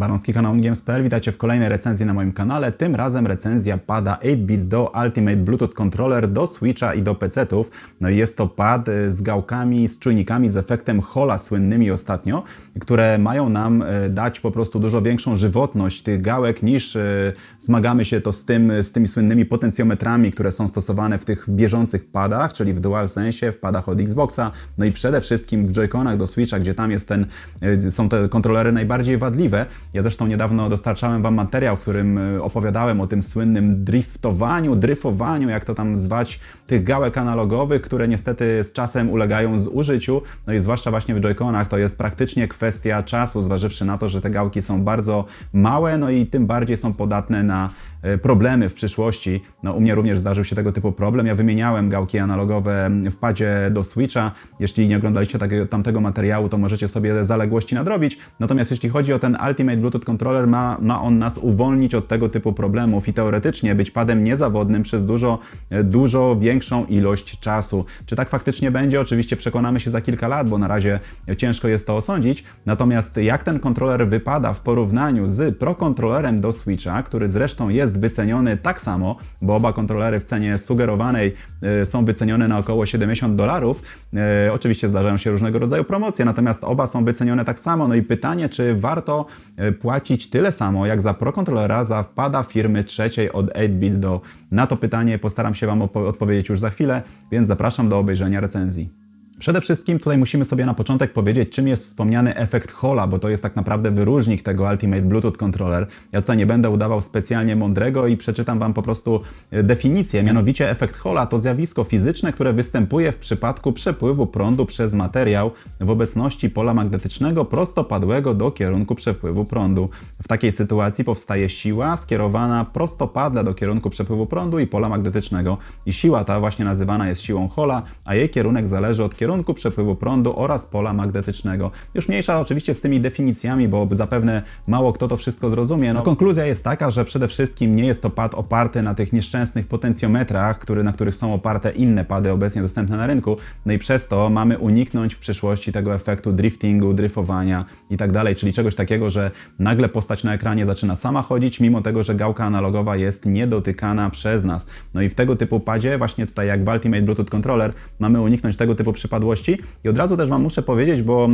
Baronski kanał Games.pl, witajcie w kolejnej recenzji na moim kanale. Tym razem recenzja pada 8-bit do Ultimate Bluetooth Controller do Switcha i do PC-ów. No i jest to pad y, z gałkami, z czujnikami, z efektem Hola słynnymi ostatnio, które mają nam y, dać po prostu dużo większą żywotność tych gałek niż y, zmagamy się to z, tym, z tymi słynnymi potencjometrami, które są stosowane w tych bieżących padach, czyli w DualSense, w padach od Xboxa, no i przede wszystkim w Joy-Conach do Switcha, gdzie tam jest ten, są te kontrolery najbardziej wadliwe. Ja zresztą niedawno dostarczałem Wam materiał, w którym e, opowiadałem o tym słynnym driftowaniu, dryfowaniu, jak to tam zwać, tych gałek analogowych, które niestety z czasem ulegają zużyciu. No i zwłaszcza właśnie w Joy-Conach to jest praktycznie kwestia czasu, zważywszy na to, że te gałki są bardzo małe, no i tym bardziej są podatne na problemy w przyszłości. No, u mnie również zdarzył się tego typu problem. Ja wymieniałem gałki analogowe w padzie do Switcha. Jeśli nie oglądaliście takiego, tamtego materiału, to możecie sobie zaległości nadrobić. Natomiast jeśli chodzi o ten Ultimate Bluetooth Controller, ma, ma on nas uwolnić od tego typu problemów i teoretycznie być padem niezawodnym przez dużo, dużo większą ilość czasu. Czy tak faktycznie będzie? Oczywiście przekonamy się za kilka lat, bo na razie ciężko jest to osądzić. Natomiast jak ten kontroler wypada w porównaniu z Pro Controllerem do Switcha, który zresztą jest wyceniony tak samo, bo oba kontrolery w cenie sugerowanej y, są wycenione na około 70 dolarów. Y, oczywiście zdarzają się różnego rodzaju promocje, natomiast oba są wycenione tak samo. No i pytanie, czy warto y, płacić tyle samo jak za Pro Controllera za wpada firmy trzeciej od 8-bit do. Na to pytanie postaram się Wam odpowiedzieć już za chwilę, więc zapraszam do obejrzenia recenzji. Przede wszystkim tutaj musimy sobie na początek powiedzieć, czym jest wspomniany efekt Hola, bo to jest tak naprawdę wyróżnik tego Ultimate Bluetooth Controller. Ja tutaj nie będę udawał specjalnie mądrego i przeczytam Wam po prostu e, definicję. Mianowicie efekt Hola to zjawisko fizyczne, które występuje w przypadku przepływu prądu przez materiał w obecności pola magnetycznego prostopadłego do kierunku przepływu prądu. W takiej sytuacji powstaje siła skierowana prostopadle do kierunku przepływu prądu i pola magnetycznego. I siła ta właśnie nazywana jest siłą Hola, a jej kierunek zależy od kierunku kierunku przepływu prądu oraz pola magnetycznego. Już mniejsza oczywiście z tymi definicjami, bo zapewne mało kto to wszystko zrozumie. No, konkluzja jest taka, że przede wszystkim nie jest to pad oparty na tych nieszczęsnych potencjometrach, który, na których są oparte inne pady obecnie dostępne na rynku. No i przez to mamy uniknąć w przyszłości tego efektu driftingu, dryfowania i tak dalej, czyli czegoś takiego, że nagle postać na ekranie zaczyna sama chodzić, mimo tego, że gałka analogowa jest niedotykana przez nas. No i w tego typu padzie, właśnie tutaj jak w Ultimate Bluetooth Controller, mamy uniknąć tego typu przypadków przypadłości. I od razu też Wam muszę powiedzieć, bo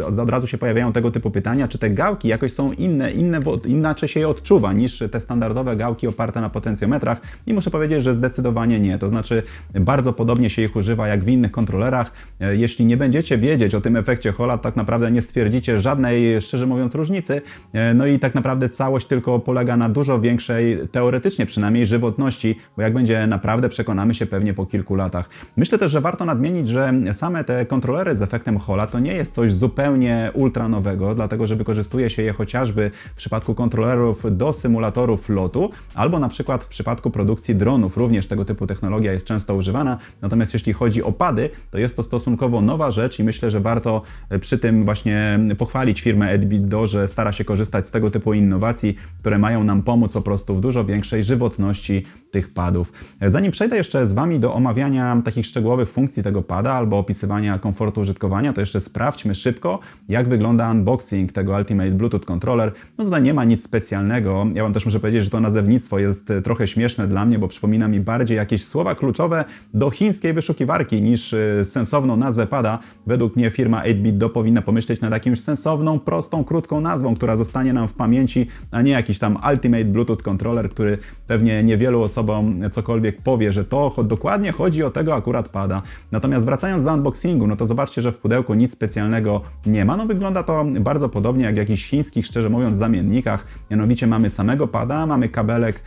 e, od razu się pojawiają tego typu pytania, czy te gałki jakoś są inne, inne inaczej się je odczuwa niż te standardowe gałki oparte na potencjometrach. I muszę powiedzieć, że zdecydowanie nie. To znaczy bardzo podobnie się ich używa jak w innych kontrolerach. E, jeśli nie będziecie wiedzieć o tym efekcie Hola, tak naprawdę nie stwierdzicie żadnej, szczerze mówiąc, różnicy. E, no i tak naprawdę całość tylko polega na dużo większej, teoretycznie przynajmniej, żywotności, bo jak będzie naprawdę, przekonamy się pewnie po kilku latach. Myślę też, że warto nadmienić, że same te kontrolery z efektem Hola to nie jest coś zupełnie ultra nowego, dlatego że wykorzystuje się je chociażby w przypadku kontrolerów do symulatorów lotu, albo na przykład w przypadku produkcji dronów. Również tego typu technologia jest często używana. Natomiast jeśli chodzi o pady, to jest to stosunkowo nowa rzecz i myślę, że warto przy tym właśnie pochwalić firmę Edbit że stara się korzystać z tego typu innowacji, które mają nam pomóc po prostu w dużo większej żywotności tych padów. Zanim przejdę jeszcze z Wami do omawiania takich szczegółowych funkcji tego pada albo opisywania komfortu użytkowania, to jeszcze sprawdźmy szybko, jak wygląda unboxing tego Ultimate Bluetooth Controller. No tutaj nie ma nic specjalnego. Ja Wam też muszę powiedzieć, że to nazewnictwo jest e, trochę śmieszne dla mnie, bo przypomina mi bardziej jakieś słowa kluczowe do chińskiej wyszukiwarki niż e, sensowną nazwę pada. Według mnie firma 8-bit do powinna pomyśleć nad jakimś sensowną, prostą, krótką nazwą, która zostanie nam w pamięci, a nie jakiś tam Ultimate Bluetooth Controller, który pewnie niewielu osobom cokolwiek powie, że to dokładnie chodzi o tego akurat pada. Natomiast wracając do unboxingu, no to zobaczcie, że w pudełku nic specjalnego nie ma. No wygląda to bardzo podobnie jak w jakichś chińskich, szczerze mówiąc, zamiennikach. Mianowicie mamy samego pada, mamy kabelek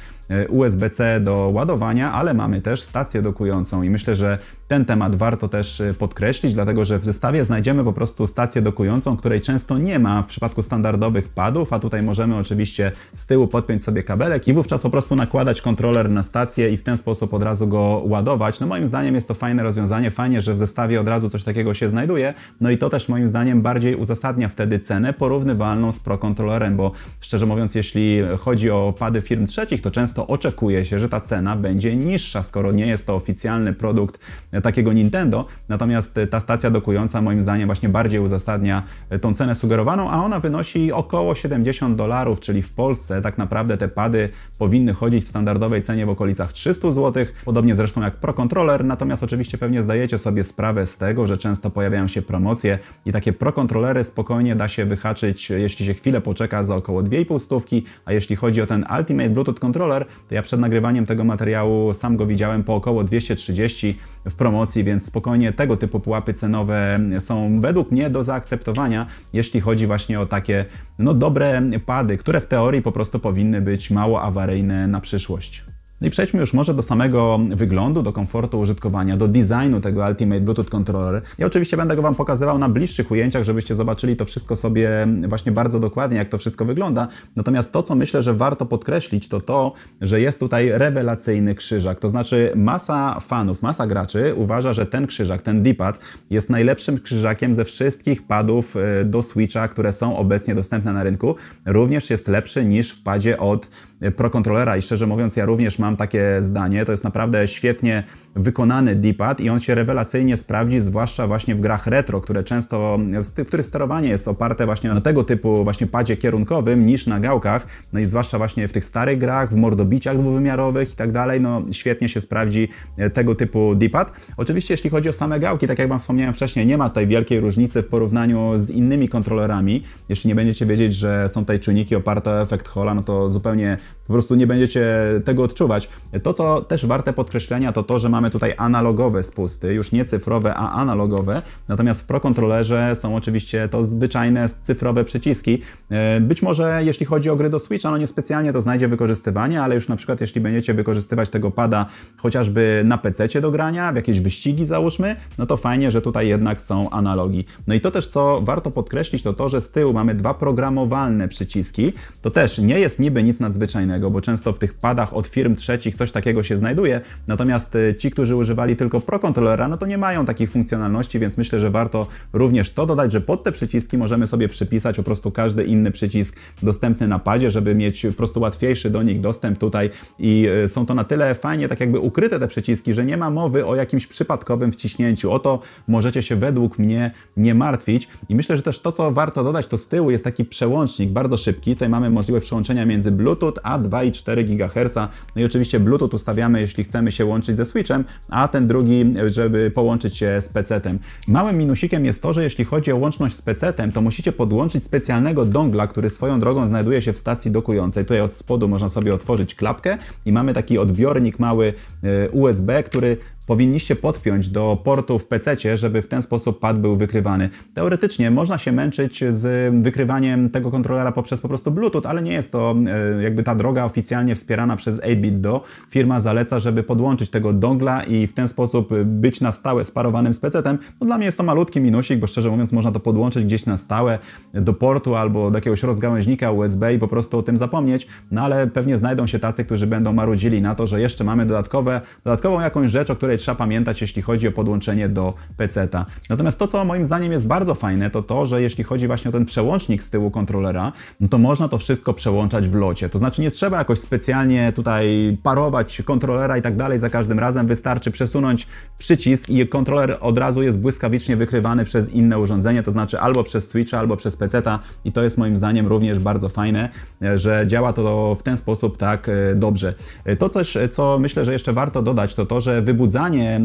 USB-C do ładowania, ale mamy też stację dokującą i myślę, że ten temat warto też e, podkreślić, dlatego że w zestawie znajdziemy po prostu stację dokującą, której często nie ma w przypadku standardowych padów, a tutaj możemy oczywiście z tyłu podpiąć sobie kabelek i wówczas po prostu nakładać kontroler na stację i w ten sposób od razu go ładować. No moim zdaniem jest to fajne rozwiązanie, fajnie, że w zestawie od razu coś takiego się znajduje, no i to też moim zdaniem bardziej uzasadnia wtedy cenę porównywalną z Pro kontrolerem, bo szczerze mówiąc, jeśli chodzi o pady firm trzecich, to często to oczekuje się, że ta cena będzie niższa, skoro nie jest to oficjalny produkt e, takiego Nintendo. Natomiast e, ta stacja dokująca moim zdaniem właśnie bardziej uzasadnia e, tą cenę sugerowaną, a ona wynosi około 70 dolarów, czyli w Polsce tak naprawdę te pady powinny chodzić w standardowej cenie w okolicach 300 zł, podobnie zresztą jak Pro Controller, natomiast oczywiście pewnie zdajecie sobie sprawę z tego, że często pojawiają się promocje i takie Pro Controllery spokojnie da się wyhaczyć, jeśli się chwilę poczeka za około 2,5 stówki, a jeśli chodzi o ten Ultimate Bluetooth Controller, to ja przed nagrywaniem tego materiału sam go widziałem po około 230 w promocji, więc spokojnie tego typu pułapy cenowe są według mnie do zaakceptowania, jeśli chodzi właśnie o takie no, dobre pady, które w teorii po prostu powinny być mało awaryjne na przyszłość. No i przejdźmy już może do samego wyglądu, do komfortu użytkowania, do designu tego Ultimate Bluetooth Controller. Ja oczywiście będę go Wam pokazywał na bliższych ujęciach, żebyście zobaczyli to wszystko sobie właśnie bardzo dokładnie, jak to wszystko wygląda. Natomiast to, co myślę, że warto podkreślić, to to, że jest tutaj rewelacyjny krzyżak. To znaczy masa fanów, masa graczy uważa, że ten krzyżak, ten D-pad jest najlepszym krzyżakiem ze wszystkich padów e, do Switcha, które są obecnie dostępne na rynku. Również jest lepszy niż w padzie od Pro Controllera i szczerze mówiąc ja również mam takie zdanie. To jest naprawdę świetnie wykonany D-pad i on się rewelacyjnie sprawdzi, zwłaszcza właśnie w grach retro, które często, w których sterowanie jest oparte właśnie na tego typu właśnie padzie kierunkowym niż na gałkach. No i zwłaszcza właśnie w tych starych grach, w mordobiciach dwuwymiarowych i tak dalej, no świetnie się sprawdzi e, tego typu D-pad. Oczywiście jeśli chodzi o same gałki, tak jak Wam wspomniałem wcześniej, nie ma tutaj wielkiej różnicy w porównaniu z innymi kontrolerami. Jeśli nie będziecie wiedzieć, że są tutaj czujniki oparte o efekt Hola, no to zupełnie po prostu nie będziecie tego odczuwać. To, co też warte podkreślenia, to to, że mamy tutaj analogowe spusty, już nie cyfrowe, a analogowe. Natomiast w Pro Controllerze są oczywiście to zwyczajne cyfrowe przyciski. E, Być może jeśli chodzi o gry do Switcha, no niespecjalnie to znajdzie wykorzystywanie, ale już na przykład jeśli będziecie wykorzystywać tego pada chociażby na PC do grania, w jakieś wyścigi załóżmy, no to fajnie, że tutaj jednak są analogi. No i to też, co warto podkreślić, to to, że z tyłu mamy dwa programowalne przyciski. To też nie jest niby nic nadzwyczajnego, bo często w tych padach od firm trzecich coś takiego się znajduje, natomiast y, ci, którzy używali tylko Pro Controllera, no to nie mają takich funkcjonalności, więc myślę, że warto również to dodać, że pod te przyciski możemy sobie przypisać po prostu każdy inny przycisk dostępny na padzie, żeby mieć po prostu łatwiejszy do nich dostęp tutaj i y, są to na tyle fajnie tak jakby ukryte te przyciski, że nie ma mowy o jakimś przypadkowym wciśnięciu. O to możecie się według mnie nie martwić i myślę, że też to, co warto dodać, to z tyłu jest taki przełącznik bardzo szybki. Tutaj mamy możliwość przełączenia między Bluetooth a 2,4 GHz. No i oczywiście Bluetooth ustawiamy, jeśli chcemy się łączyć ze Switchem, a ten drugi, żeby połączyć się z PC-tem. Małym minusikiem jest to, że jeśli chodzi o łączność z PC-tem, to musicie podłączyć specjalnego dongla, który swoją drogą znajduje się w stacji dokującej. Tutaj od spodu można sobie otworzyć klapkę i mamy taki odbiornik mały e, USB, który powinniście podpiąć do portu w PC, żeby w ten sposób pad był wykrywany. Teoretycznie można się męczyć z wykrywaniem tego kontrolera poprzez po prostu Bluetooth, ale nie jest to e, jakby ta droga oficjalnie wspierana przez 8BitDo. Firma zaleca, żeby podłączyć tego dongla i w ten sposób być na stałe sparowanym z PC-tem. No dla mnie jest to malutki minusik, bo szczerze mówiąc można to podłączyć gdzieś na stałe do portu albo do jakiegoś rozgałęźnika USB i po prostu o tym zapomnieć, no ale pewnie znajdą się tacy, którzy będą marudzili na to, że jeszcze mamy dodatkowe, dodatkową jakąś rzecz, o której trzeba pamiętać, jeśli chodzi o podłączenie do PC-ta. Natomiast to, co moim zdaniem jest bardzo fajne, to to, że jeśli chodzi właśnie o ten przełącznik z tyłu kontrolera, no to można to wszystko przełączać w locie. To znaczy nie trzeba jakoś specjalnie tutaj parować kontrolera i tak dalej za każdym razem. Wystarczy przesunąć przycisk i kontroler od razu jest błyskawicznie wykrywany przez inne urządzenie, to znaczy albo przez Switcha, albo przez PC-ta i to jest moim zdaniem również bardzo fajne, że działa to w ten sposób tak e, dobrze. To coś, co myślę, że jeszcze warto dodać, to to, że wybudzanie e,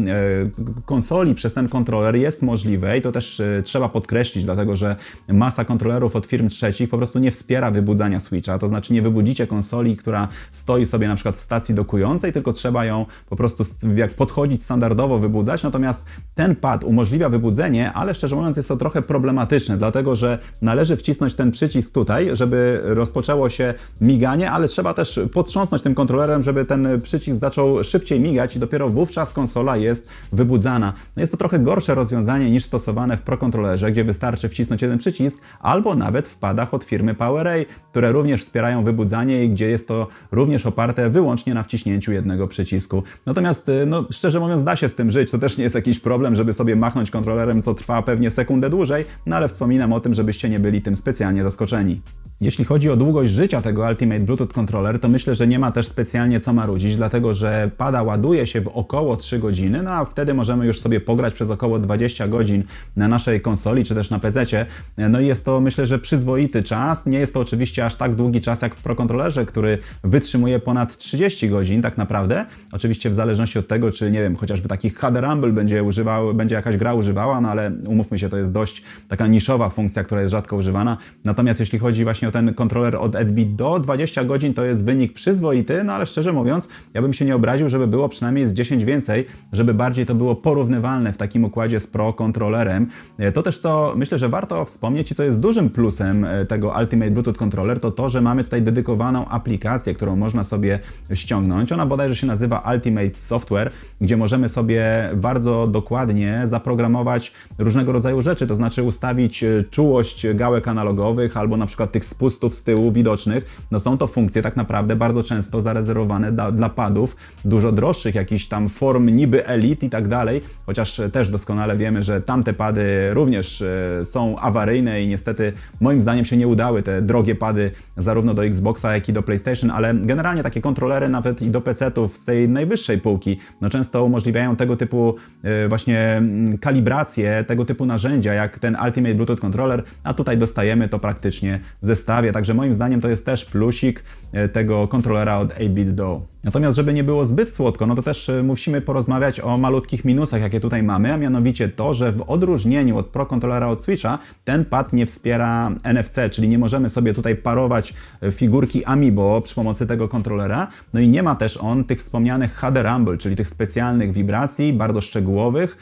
konsoli przez ten kontroler jest możliwe i to też e, trzeba podkreślić, dlatego że masa kontrolerów od firm trzecich po prostu nie wspiera wybudzania Switcha, to znaczy nie wybudzicie konsoli, która stoi sobie na przykład w stacji dokującej, tylko trzeba ją po prostu jak podchodzić standardowo wybudzać, natomiast ten pad umożliwia wybudzenie, ale szczerze mówiąc jest to trochę problematyczne, dlatego że należy wcisnąć ten przycisk tutaj, żeby rozpoczęło się miganie, ale trzeba też potrząsnąć tym kontrolerem, żeby ten przycisk zaczął szybciej migać i dopiero wówczas konsola jest wybudzana. No jest to trochę gorsze rozwiązanie niż stosowane w Pro Controllerze, gdzie wystarczy wcisnąć jeden przycisk, albo nawet w padach od firmy PowerA, które również wspierają wybudzanie i gdzie jest to również oparte wyłącznie na wciśnięciu jednego przycisku. Natomiast, no, szczerze mówiąc, da się z tym żyć. To też nie jest jakiś problem, żeby sobie machnąć kontrolerem, co trwa pewnie sekundę dłużej, no ale wspominam o tym, żebyście nie byli tym specjalnie zaskoczeni. Jeśli chodzi o długość życia tego Ultimate Bluetooth Controller, to myślę, że nie ma też specjalnie co marudzić, dlatego że pada ładuje się w około 3 godziny, no a wtedy możemy już sobie pograć przez około 20 godzin na naszej konsoli czy też na PC. No i jest to myślę, że przyzwoity czas. Nie jest to oczywiście aż tak długi czas jak w Pro Controllerze, który wytrzymuje ponad 30 godzin tak naprawdę. Oczywiście w zależności od tego, czy nie wiem, chociażby taki HD Rumble będzie używał, będzie jakaś gra używała, no ale umówmy się, to jest dość taka niszowa funkcja, która jest rzadko używana. Natomiast jeśli chodzi właśnie o ten kontroler od Edbit do 20 godzin, to jest wynik przyzwoity, no ale szczerze mówiąc, ja bym się nie obraził, żeby było przynajmniej z 10 więcej, żeby bardziej to było porównywalne w takim układzie z Pro kontrolerem. E, To też co myślę, że warto wspomnieć i co jest dużym plusem e, tego Ultimate Bluetooth Controller, to to, że mamy tutaj dedykowaną aplikację, którą można sobie ściągnąć. Ona bodajże się nazywa Ultimate Software, gdzie możemy sobie bardzo dokładnie zaprogramować różnego rodzaju rzeczy, to znaczy ustawić e, czułość gałek analogowych albo na przykład tych spustów z tyłu widocznych. No są to funkcje tak naprawdę bardzo często zarezerwowane da, dla padów dużo droższych, jakichś tam form niby Elite i tak dalej, chociaż też doskonale wiemy, że tamte pady również e, są awaryjne i niestety moim zdaniem się nie udały te drogie pady zarówno do Xboxa, jak i do PlayStation, ale generalnie takie kontrolery nawet i do PC-ów z tej najwyższej półki, no często umożliwiają tego typu e, właśnie mm, kalibrację, tego typu narzędzia, jak ten Ultimate Bluetooth Controller, a tutaj dostajemy to praktycznie w zestawie, także moim zdaniem to jest też plusik e, tego kontrolera od 8-bit Do. Natomiast, żeby nie było zbyt słodko, no to też e, musimy porozmawiać o malutkich minusach, jakie tutaj mamy, a mianowicie to, że w odróżnieniu od Pro Controllera od Switcha, ten pad nie wspiera NFC, czyli nie możemy sobie tutaj parować e, figurki Amiibo przy pomocy tego kontrolera. No i nie ma też on tych wspomnianych HD Rumble, czyli tych specjalnych wibracji, bardzo szczegółowych,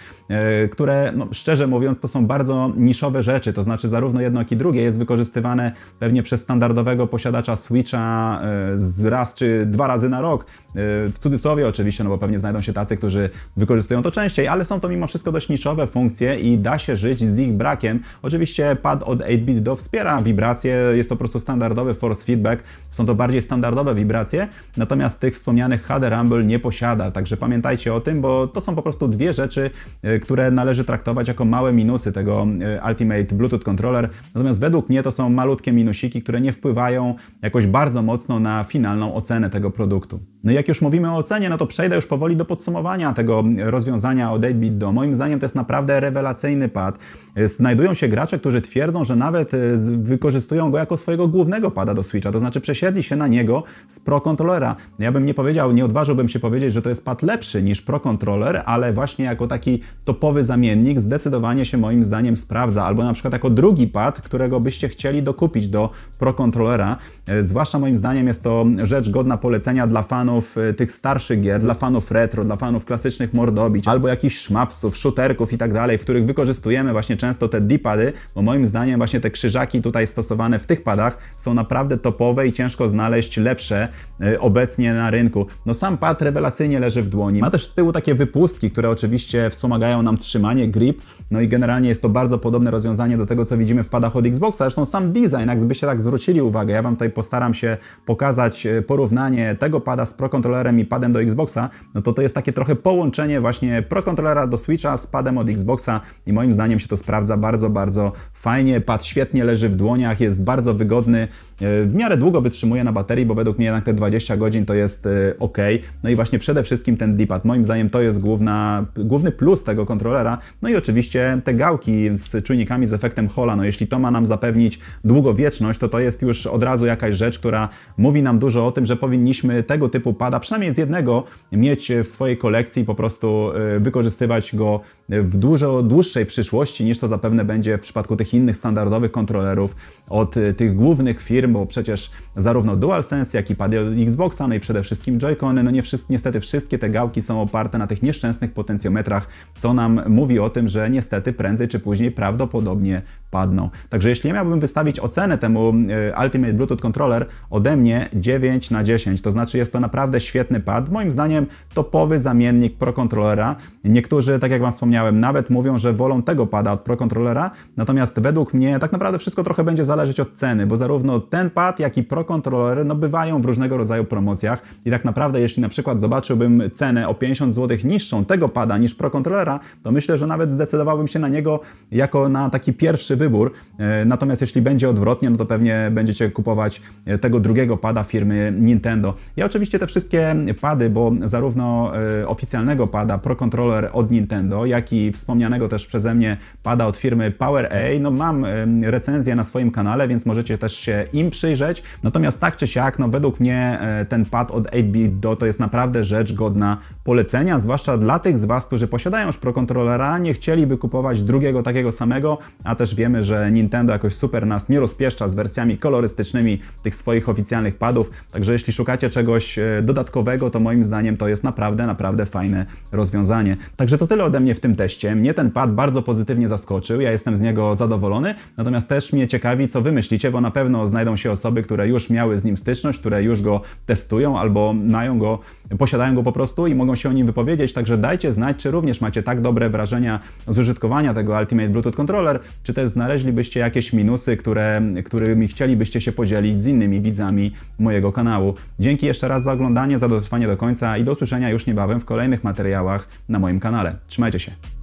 które, no, szczerze mówiąc, to są bardzo niszowe rzeczy, to znaczy zarówno jedno, jak i drugie jest wykorzystywane pewnie przez standardowego posiadacza Switcha e, z raz czy dwa razy na rok, w cudzysłowie oczywiście, no bo pewnie znajdą się tacy, którzy wykorzystują to częściej, ale są to mimo wszystko dość niszowe funkcje i da się żyć z ich brakiem. Oczywiście pad od 8-bit do wspiera wibracje, jest to po prostu standardowy force feedback, są to bardziej standardowe wibracje, natomiast tych wspomnianych HD Rumble nie posiada, także pamiętajcie o tym, bo to są po prostu dwie rzeczy, y, które należy traktować jako małe minusy tego y, Ultimate Bluetooth Controller, natomiast według mnie to są malutkie minusiki, które nie wpływają jakoś bardzo mocno na finalną ocenę tego produktu. No i jak już mówimy o ocenie, no to przejdę już powoli do podsumowania tego rozwiązania od 8-bit do. Moim zdaniem to jest naprawdę rewelacyjny pad. Znajdują się gracze, którzy twierdzą, że nawet e, wykorzystują go jako swojego głównego pada do Switcha, to znaczy przesiedli się na niego z Pro Controllera. Ja bym nie powiedział, nie odważyłbym się powiedzieć, że to jest pad lepszy niż Pro Controller, ale właśnie jako taki topowy zamiennik zdecydowanie się moim zdaniem sprawdza, albo na przykład jako drugi pad, którego byście chcieli dokupić do Pro Controllera. E, Zwłaszcza moim zdaniem jest to rzecz godna polecenia dla fanów tych starszych gier, dla fanów retro, dla fanów klasycznych mordobić, albo jakichś szmapsów, shooterków i tak dalej, w których wykorzystujemy właśnie często te D-pady, bo moim zdaniem właśnie te krzyżaki tutaj stosowane w tych padach są naprawdę topowe i ciężko znaleźć lepsze e, obecnie na rynku. No sam pad rewelacyjnie leży w dłoni. Ma też z tyłu takie wypustki, które oczywiście wspomagają nam trzymanie, grip, no i generalnie jest to bardzo podobne rozwiązanie do tego, co widzimy w padach od Xboxa. Zresztą sam design, jakbyście tak zwrócili uwagę, ja Wam tutaj postaram się pokazać e, porównanie tego pada z Pro Controllerem i padem do Xboxa, no to to jest takie trochę połączenie właśnie Pro Controllera do Switcha z padem od Xboxa i moim zdaniem się to sprawdza bardzo, bardzo fajnie. Pad świetnie leży w dłoniach, jest bardzo wygodny, e, w miarę długo wytrzymuje na baterii, bo według mnie jednak te 20 godzin to jest e, ok. No i właśnie przede wszystkim ten D-pad, moim zdaniem to jest główna, główny plus tego kontrolera. No i oczywiście te gałki z czujnikami z efektem Hola, no jeśli to ma nam zapewnić długowieczność, to to jest już od razu jakaś rzecz, która mówi nam dużo o tym, że powinniśmy tego typu pada, przynajmniej z jednego, mieć w swojej kolekcji i po prostu e, wykorzystywać go w dużo dłuższej przyszłości niż to zapewne będzie w przypadku tych innych standardowych kontrolerów od e, tych głównych firm, bo przecież zarówno DualSense, jak i pady od Xboxa, no i przede wszystkim Joy-Cony, no nie wszyscy, niestety wszystkie te gałki są oparte na tych nieszczęsnych potencjometrach, co nam mówi o tym, że niestety prędzej czy później prawdopodobnie padną. Także jeśli ja miałbym wystawić ocenę temu e, Ultimate Bluetooth Controller ode mnie 9 na 10, to znaczy jest to naprawdę świetny pad. Moim zdaniem topowy zamiennik Pro Controllera. Niektórzy, tak jak Wam wspomniałem, nawet mówią, że wolą tego pada od Pro Controllera, natomiast według mnie tak naprawdę wszystko trochę będzie zależeć od ceny, bo zarówno ten pad, jak i Pro Controller no, bywają w różnego rodzaju promocjach i tak naprawdę jeśli na przykład zobaczyłbym cenę o 50 zł niższą tego pada niż Pro Controllera, to myślę, że nawet zdecydowałbym się na niego jako na taki pierwszy wybór. E, Natomiast jeśli będzie odwrotnie, no to pewnie będziecie kupować e, tego drugiego pada firmy Nintendo. Ja oczywiście te wszystkie pady, bo zarówno e, oficjalnego pada Pro Controller od Nintendo, jak i wspomnianego też przeze mnie pada od firmy PowerA, no mam recenzję na swoim kanale, więc możecie też się im przyjrzeć. Natomiast tak czy siak, no według mnie ten pad od 8-bit do to jest naprawdę rzecz godna polecenia, zwłaszcza dla tych z Was, którzy posiadają już Pro Controllera, nie chcieliby kupować drugiego takiego samego, a też wiemy, że Nintendo jakoś super nas nie rozpieszcza z wersjami kolorystycznymi tych swoich oficjalnych padów, także jeśli szukacie czegoś e, dodatkowego, to moim zdaniem to jest naprawdę, naprawdę fajne rozwiązanie. Także to tyle ode mnie w tym teście. Mnie ten pad bardzo pozytywnie zaskoczył, ja jestem z niego zadowolony, natomiast też mnie ciekawi, co Wy myślicie, bo na pewno znajdą się osoby, które już miały z nim styczność, które już go testują albo mają go, posiadają go po prostu i mogą się o nim wypowiedzieć, także dajcie znać, czy również macie tak dobre wrażenia z użytkowania tego Ultimate Bluetooth Controller, czy też znaleźlibyście jakieś minusy, które, którymi chcielibyście się podzielić z innymi widzami mojego kanału. Dzięki jeszcze raz za oglądanie, za dotrwanie do końca i do usłyszenia już niebawem w kolejnych materiałach na moim kanale. Trzymajcie się.